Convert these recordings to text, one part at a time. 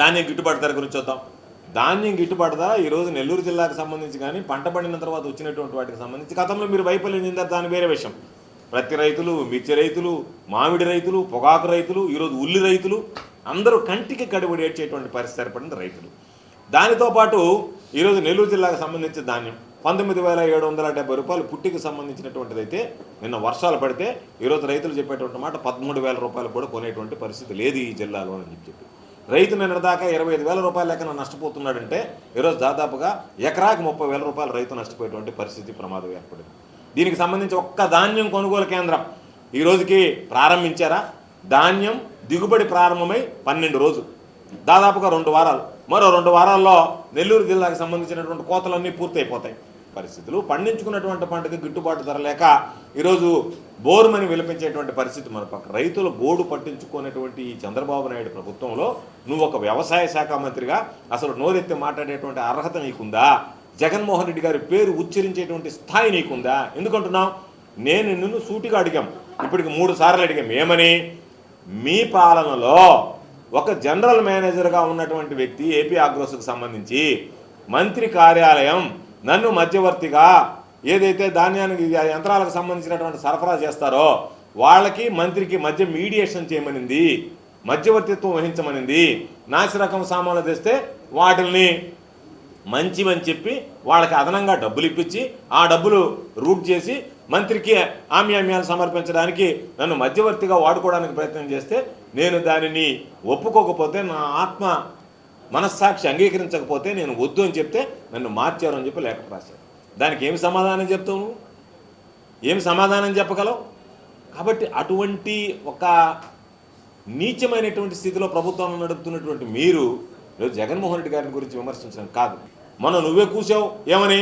ధాన్యం గిట్టుబాటు ధర గురించి చూద్దాం. ధాన్యం గిట్టుబాటు ధర ఈరోజు నెల్లూరు జిల్లాకు సంబంధించి కానీ పంట పండిన తర్వాత వచ్చినటువంటి వాటికి సంబంధించి గతంలో మీరు వైఫల్యం చెందారు దాని వేరే విషయం. ప్రతి రైతులు మిర్చి రైతులు మామిడి రైతులు పొగాకు రైతులు ఈరోజు ఉల్లి రైతులు అందరూ కంటికి కడిబడి ఏడ్చేటువంటి పరిస్థితి ఏర్పడింది రైతులు. దానితో పాటు ఈరోజు నెల్లూరు జిల్లాకు సంబంధించిన ధాన్యం పంతొమ్మిది వేల ఏడు వందల డెబ్బై రూపాయలు పుట్టికి సంబంధించినటువంటిది అయితే నిన్న వర్షాలు పడితే ఈరోజు రైతులు చెప్పేటువంటి మాట పదమూడు వేల రూపాయలు కూడా కొనేటువంటి పరిస్థితి లేదు ఈ జిల్లాలో అని చెప్పి రైతు నిన్న దాకా ఇరవై ఐదు వేల రూపాయల లెక్కన నష్టపోతున్నాడంటే ఈరోజు దాదాపుగా ఎకరాకి ముప్పై వేల రూపాయలు రైతు నష్టపోయేటువంటి పరిస్థితి ప్రమాదం ఏర్పడింది. దీనికి సంబంధించి ఒక్క ధాన్యం కొనుగోలు కేంద్రం ఈ రోజుకి ప్రారంభించారా? ధాన్యం దిగుబడి ప్రారంభమై పన్నెండు రోజులు. దాదాపుగా రెండు వారాలు. మరో రెండు వారాల్లో నెల్లూరు జిల్లాకు సంబంధించినటువంటి కోతలన్నీ పూర్తయిపోతాయి. పరిస్థితులు. పండించుకున్నటువంటి పంటకి గిట్టుబాటు ధర లేక ఈరోజు బోరుమని విలపించేటువంటి పరిస్థితి మన పక్క. రైతుల బోర్డు పట్టించుకునేటువంటి ఈ చంద్రబాబు నాయుడు ప్రభుత్వంలో నువ్వు ఒక వ్యవసాయ శాఖ మంత్రిగా అసలు నోరెత్తి మాట్లాడేటువంటి అర్హత నీకుందా? జగన్మోహన్ రెడ్డి గారి పేరు ఉచ్చరించేటువంటి స్థాయి నీకుందా? ఎందుకంటున్నావు? నేను నిన్ను సూటిగా అడిగాం. ఇప్పటికి మూడు సార్లు అడిగాం. ఏమని? మీ పాలనలో ఒక జనరల్ మేనేజర్గా ఉన్నటువంటి వ్యక్తి ఏపీ ఆగ్రోస్కు సంబంధించి మంత్రి కార్యాలయం నన్ను మధ్యవర్తిగా ఏదైతే ధాన్యానికి ఆ యంత్రాలకు సంబంధించినటువంటి సరఫరా చేస్తారో వాళ్ళకి మంత్రికి మధ్య మీడియేషన్ చేయమనింది మధ్యవర్తిత్వం వహించమనింది నాసిరకం సామాన్లు తెస్తే వాటిల్ని మంచివని చెప్పి వాళ్ళకి అదనంగా డబ్బులు ఇప్పించి ఆ డబ్బులు రూట్ చేసి మంత్రికి ఆమ్యామ్యాలు సమర్పించడానికి నన్ను మధ్యవర్తిగా వాడుకోవడానికి ప్రయత్నం చేస్తే నేను దానిని ఒప్పుకోకపోతే నా ఆత్మ మనస్సాక్షి అంగీకరించకపోతే నేను వద్దు అని చెప్తే నన్ను మార్చారు అని చెప్పి లేఖ రాశారు. దానికి ఏమి సమాధానం చెప్తావు నువ్వు? ఏమి సమాధానం చెప్పగలవు? కాబట్టి అటువంటి ఒక నీచమైనటువంటి స్థితిలో ప్రభుత్వాన్ని నడుపుతున్నటువంటి మీరు జగన్మోహన్ రెడ్డి గారిని గురించి విమర్శించడం కాదు. మనం నువ్వే కూసావు ఏమని?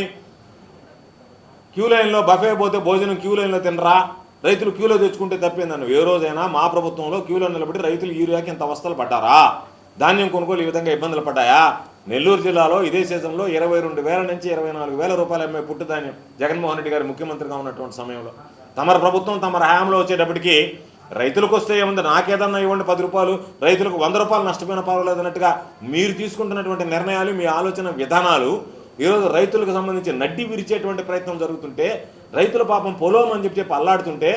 క్యూ లైన్లో బఫే పోతే భోజనం క్యూ లైన్లో తినరా? రైతులు క్యూలో తెచ్చుకుంటే తప్పిందన్న ఏ రోజైనా మా ప్రభుత్వంలో క్యూలో నిలబడి రైతులు యూరియాకి ఇంత అవస్థలు పడ్డారా? ధాన్యం కొనుగోలు ఈ విధంగా ఇబ్బందులు పడ్డాయా? నెల్లూరు జిల్లాలో ఇదే సీజన్లో ఇరవై రెండు వేల నుంచి ఇరవై నాలుగు వేల రూపాయలు అమ్మే పుట్టు ధాన్యం జగన్మోహన్ రెడ్డి గారు ముఖ్యమంత్రిగా ఉన్నటువంటి సమయంలో. తమర ప్రభుత్వం తమ హయాంలో వచ్చేటప్పటికి రైతులకు వస్తే ఏముంది? నాకేదన్నా ఇవ్వండి పది రూపాయలు రైతులకు వంద రూపాయలు నష్టపోయిన పర్వాలేదు అన్నట్టుగా మీరు తీసుకుంటున్నటువంటి నిర్ణయాలు మీ ఆలోచన విధానాలు ఈరోజు రైతులకు సంబంధించి నడ్డి విరిచేటువంటి ప్రయత్నం జరుగుతుంటే రైతుల పాపం పొలం అని చెప్పి చెప్పి అల్లాడుతుంటే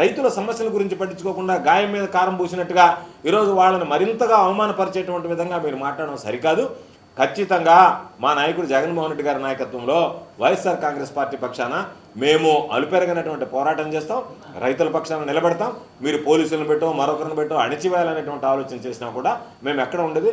రైతుల సమస్యల గురించి పట్టించుకోకుండా గాయం మీద కారం పూసినట్టుగా ఈరోజు వాళ్ళని మరింతగా అవమానపరిచేటువంటి విధంగా మీరు మాట్లాడడం సరికాదు. ఖచ్చితంగా మా నాయకుడు జగన్మోహన్ రెడ్డి గారి నాయకత్వంలో వైఎస్ఆర్ కాంగ్రెస్ పార్టీ పక్షాన మేము అలుపెరగనటువంటి పోరాటం చేస్తాం. రైతుల పక్షాన నిలబెడతాం. మీరు పోలీసులను పెట్టో మరొకరిని పెట్టో అణిచివేయాలనేటువంటి ఆలోచన చేసినా కూడా మేము ఎక్కడ ఉండేది.